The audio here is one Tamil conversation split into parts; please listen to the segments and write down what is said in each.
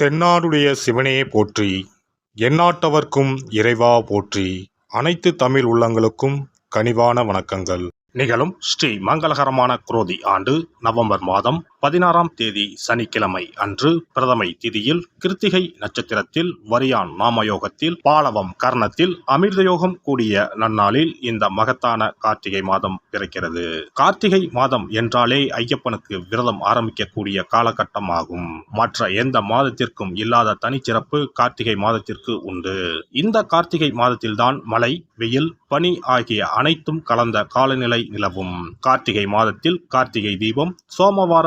தென்னாடுடைய சிவனையே போற்றி எந்நாட்டவர்க்கும் இறைவா போற்றி. அனைத்து தமிழ் உள்ளங்களுக்கும் கனிவான வணக்கங்கள். நிகழும் ஸ்ரீ மங்களகரமான குரோதி ஆண்டு நவம்பர் மாதம் பதினாறாம் தேதி சனிக்கிழமை அன்று பிரதமை திதியில் கிருத்திகை நட்சத்திரத்தில் வரியான் நாமயோகத்தில் பாலவம் கர்ணத்தில் அமிர்தயோகம் கூடிய நன்னாளில் இந்த மகத்தான கார்த்திகை மாதம் பிறக்கிறது. கார்த்திகை மாதம் என்றாலே ஐயப்பனுக்கு விரதம் ஆரம்பிக்கக்கூடிய காலகட்டம் ஆகும் மற்ற எந்த மாதத்திற்கும் இல்லாத தனிச்சிறப்பு கார்த்திகை மாதத்திற்கு உண்டு. இந்த கார்த்திகை மாதத்தில்தான் மழை வெயில் பனி ஆகிய அனைத்தும் கலந்த காலநிலை நிலவும். கார்த்திகை மாதத்தில் கார்த்திகை தீபம் சோமவார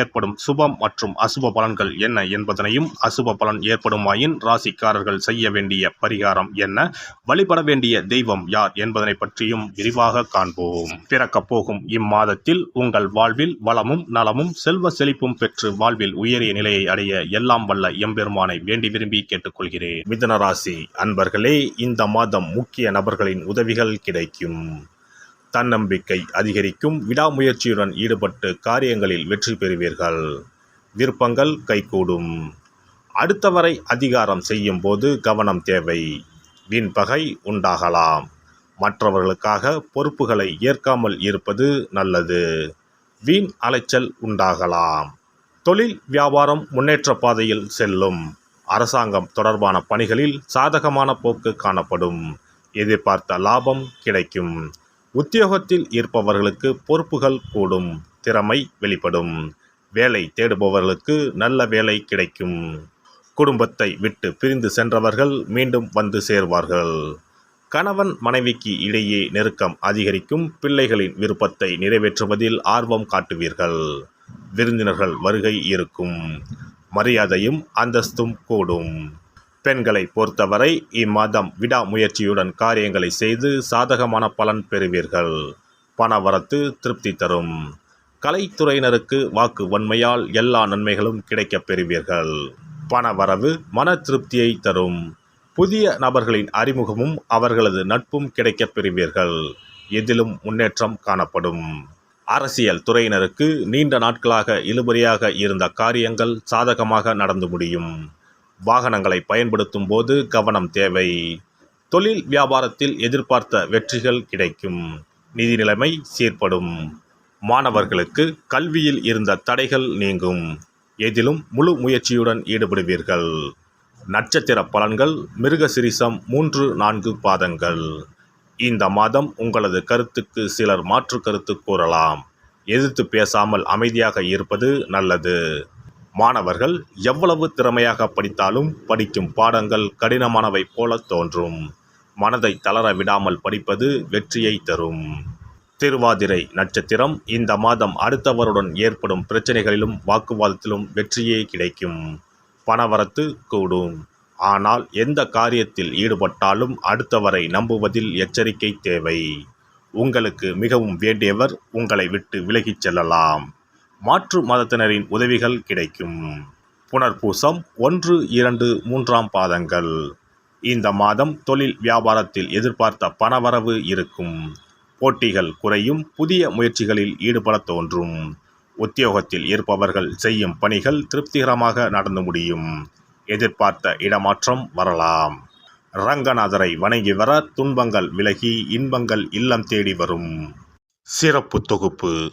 ஏற்படும் சுபம் மற்றும் அசுப பலன்கள் என்ன என்பதனையும் அசுப பலன் ஏற்படுமாயின் ராசிக்காரர்கள் செய்ய வேண்டிய பரிகாரம் என்ன? வழிபட வேண்டிய தெய்வம் யார் என்பதனை பற்றியும் விரிவாக காண்போம். பிறக்கப் போகும் இம்மாதத்தில் உங்கள் வாழ்வில் வளமும் நலமும் செல்வ செழிப்பும் பெற்று வாழ்வில் உயரிய நிலையை அடைய எல்லாம் வல்ல எம்பெருமானை வேண்டி விரும்பி கேட்டுக்கொள்கிறேன். மிதன ராசி அன்பர்களே இந்த மாதம் முக்கிய நபர்களின் உதவிகள் கிடைக்கும். தன்னம்பிக்கை அதிகரிக்கும். விடாமுயற்சியுடன் ஈடுபட்டு காரியங்களில் வெற்றி பெறுவீர்கள். விருப்பங்கள் கைகூடும். அடுத்தவரை அதிகாரம் செய்யும் போது கவனம் தேவை. வீண் பகை உண்டாகலாம். மற்றவர்களுக்காக பொறுப்புகளை ஏற்காமல் இருப்பது நல்லது. வீண் அலைச்சல் உண்டாகலாம். தொழில் வியாபாரம் முன்னேற்ற பாதையில் செல்லும். அரசாங்கம் தொடர்பான பணிகளில் சாதகமான போக்கு காணப்படும். எதிர்பார்த்த லாபம் கிடைக்கும். உத்தியோகத்தில் இருப்பவர்களுக்கு பொறுப்புகள் கூடும் திறமை வெளிப்படும். வேலை தேடுபவர்களுக்கு நல்ல வேலை கிடைக்கும். குடும்பத்தை விட்டு பிரிந்து சென்றவர்கள் மீண்டும் வந்து சேர்வார்கள். கணவன் மனைவிக்கு இடையே நெருக்கம் அதிகரிக்கும் பிள்ளைகளின் விருப்பத்தை நிறைவேற்றுவதில் ஆர்வம் காட்டுவீர்கள். விருந்தினர்கள் வருகை இருக்கும். மரியாதையும் அந்தஸ்தும் கூடும். பெண்களை பொறுத்தவரை இம்மாதம் விடாமுயற்சியுடன் காரியங்களை செய்து சாதகமான பலன் பெறுவீர்கள். பணவரத்து திருப்தி தரும். கலைத்துறையினருக்கு வாக்கு வன்மையால் எல்லா நன்மைகளும் கிடைக்கப் பெறுவீர்கள். பணவரவு மன திருப்தியை தரும். புதிய நபர்களின் அறிமுகமும் அவர்களது நட்பும் கிடைக்கப் பெறுவீர்கள். எதிலும் முன்னேற்றம் காணப்படும். அரசியல் துறையினருக்கு நீண்ட நாட்களாக இழுபறியாக இருந்த காரியங்கள் சாதகமாக நடந்து முடியும். வாகனங்களை பயன்படுத்தும் போது கவனம் தேவை. தொழில் வியாபாரத்தில் எதிர்பார்த்த வெற்றிகள் கிடைக்கும். நிதி நிலைமை சீர்படும். மாணவர்களுக்கு கல்வியில் இருந்த தடைகள் நீங்கும். எதிலும் முழு முயற்சியுடன் ஈடுபடுவீர்கள். நட்சத்திர பலன்கள் மிருகசிரிசம் மூன்று நான்கு பாதங்கள். இந்த மாதம் உங்களது கருத்துக்கு சிலர் மாற்று கருத்து கூறலாம். எதிர்த்து பேசாமல் அமைதியாக இருப்பது நல்லது. மாணவர்கள் எவ்வளவு திறமையாக படித்தாலும் படிக்கும் பாடங்கள் கடினமானவை போல தோன்றும். மனதை தளர விடாமல் படிப்பது வெற்றியை தரும். திருவாதிரை நட்சத்திரம் இந்த மாதம் அடுத்தவருடன் ஏற்படும் பிரச்சனைகளிலும் வாக்குவாதத்திலும் வெற்றியே கிடைக்கும். பணவரத்து கூடும். ஆனால் எந்த காரியத்தில் ஈடுபட்டாலும் அடுத்தவரை நம்புவதில் எச்சரிக்கை தேவை. உங்களுக்கு மிகவும் வேண்டியவர் உங்களை விட்டு விலகிச் செல்லலாம். மாற்று மதத்தினரின் உதவிகள் கிடைக்கும். புனர்பூசம் ஒன்று இரண்டு மூன்றாம் பாதங்கள். இந்த மாதம் தொழில் வியாபாரத்தில் எதிர்பார்த்த பணவரவு இருக்கும். போட்டிகள் குறையும் புதிய முயற்சிகளில் ஈடுபட தோன்றும். உத்தியோகத்தில் இருப்பவர்கள் செய்யும் பணிகள் திருப்திகரமாக நடந்து முடியும். எதிர்பார்த்த இடமாற்றம் வரலாம். ரங்கநாதரை வணங்கி வர துன்பங்கள் விலகி இன்பங்கள் இல்லம் தேடி வரும். சிறப்பு தொகுப்பு.